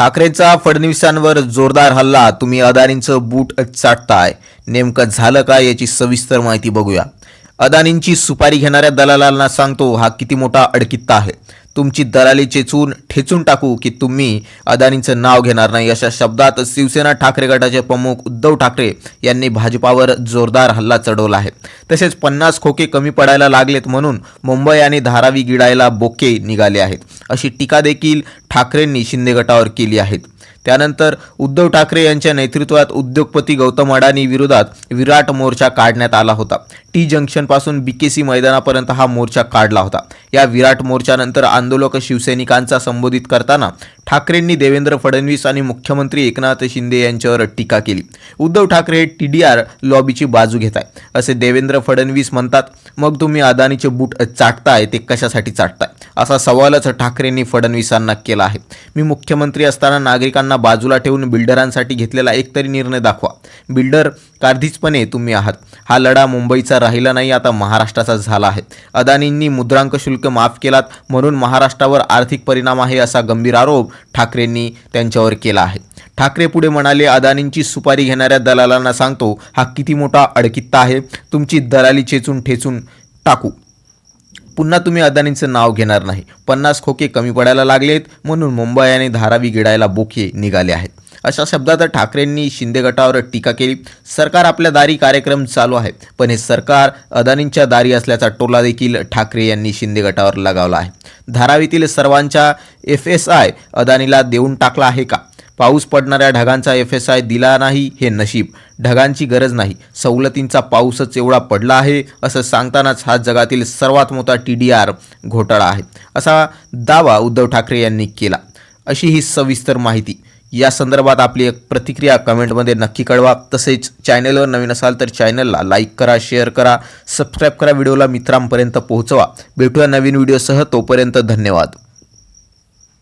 ठाकरेंचा फडणवीसांवर जोरदार हल्ला तुम्ही अदानींचं बूट चाटताय. नेमकं झालं काय याची सविस्तर माहिती बघूया. अदानींची सुपारी घेणाऱ्या दलालांना सांगतो हा किती मोठा अडकित्ता आहे. तुमची दलाली चेचून ठेचून टाकू की तुम्ही अदानींचं नाव घेणार नाही अशा शब्दात शिवसेना ठाकरे गटाचे प्रमुख उद्धव ठाकरे यांनी भाजपावर जोरदार हल्ला चढवला आहे. तसेच पन्नास खोके कमी पडायला लागलेत म्हणून मुंबई आणि धारावी गिळायला बोके निघाले आहेत. अशी टीका देखील ठाकरेंनी शिंदे गटावर केली आहेत. त्यानंतर उद्धव ठाकरे यांच्या नेतृत्वात उद्योगपती गौतम अडाणी विरोधात विराट मोर्चा काढण्यात आला होता. टी जंक्शनपासून बी केसी मैदानापर्यंत हा मोर्चा काढला होता. या विराट मोर्चानंतर आंदोलक शिवसैनिकांचा संबोधित करताना ठाकरेंनी देवेंद्र फडणवीस आणि मुख्यमंत्री एकनाथ शिंदे यांच्यावर टीका केली. उद्धव ठाकरे हे टी डी आर लॉबीची बाजू घेत आहे असे देवेंद्र फडणवीस म्हणतात मग तुम्ही अदानीचे बूट चाटताय ते कशासाठी चाटताय? असा सवालच ठाकरेंनी फडणवीसांना केला आहे. मी मुख्यमंत्री असताना नागरिकांना बाजूला ठेवून बिल्डरांसाठी घेतलेला एकतरी निर्णय दाखवा. बिल्डर कार्धीचपणे तुम्ही आहात. हा लढा मुंबईचा राहिला नाही आता महाराष्ट्राचा झाला आहे. अदानींनी मुद्रांक शुल्क माफ केलात म्हणून महाराष्ट्रावर आर्थिक परिणाम आहे असा गंभीर आरोप ठाकरेंनी त्यांच्यावर केला आहे. ठाकरे पुढे म्हणाले अदानींची सुपारी घेणाऱ्या दलालांना सांगतो हा किती मोठा अडकित्ता आहे. तुमची दलाली चेचून ठेचून टाकू. पुन्हा तुम्ही अदानींचं नाव घेणार नाही. पन्नास खोके कमी पडायला लागलेत म्हणून मुंबई आणि धारावी गिडायला बोके निघाले आहेत. अशा शब्दात ठाकरेंनी शिंदे गटावर टीका केली. सरकार आपल्या दारी कार्यक्रम चालू आहे पण हे सरकार अदानींच्या दारी असल्याचा टोला देखील ठाकरे यांनी शिंदे गटावर लगावला आहे. धारावीतील सर्वांच्या एफ एस आय अदानीला देऊन टाकला आहे का? पाऊस पडणाऱ्या ढगांचा एफ एस आय दिला नाही हे नशीब. ढगांची गरज नाही. सवलतींचा पाऊसच एवढा पडला आहे असं सांगतानाच हा जगातील सर्वात मोठा टी डी आर घोटाळा आहे असा दावा उद्धव ठाकरे यांनी केला. अशी ही सविस्तर माहिती. या संदर्भात आपली एक प्रतिक्रिया कमेंटमध्ये नक्की कळवा. तसेच चॅनलवर नवीन असाल तर चॅनलला लाईक करा शेअर करा सबस्क्राईब करा व्हिडिओला मित्रांपर्यंत पोहोचवा. भेटूया नवीन व्हिडिओसह तोपर्यंत धन्यवाद.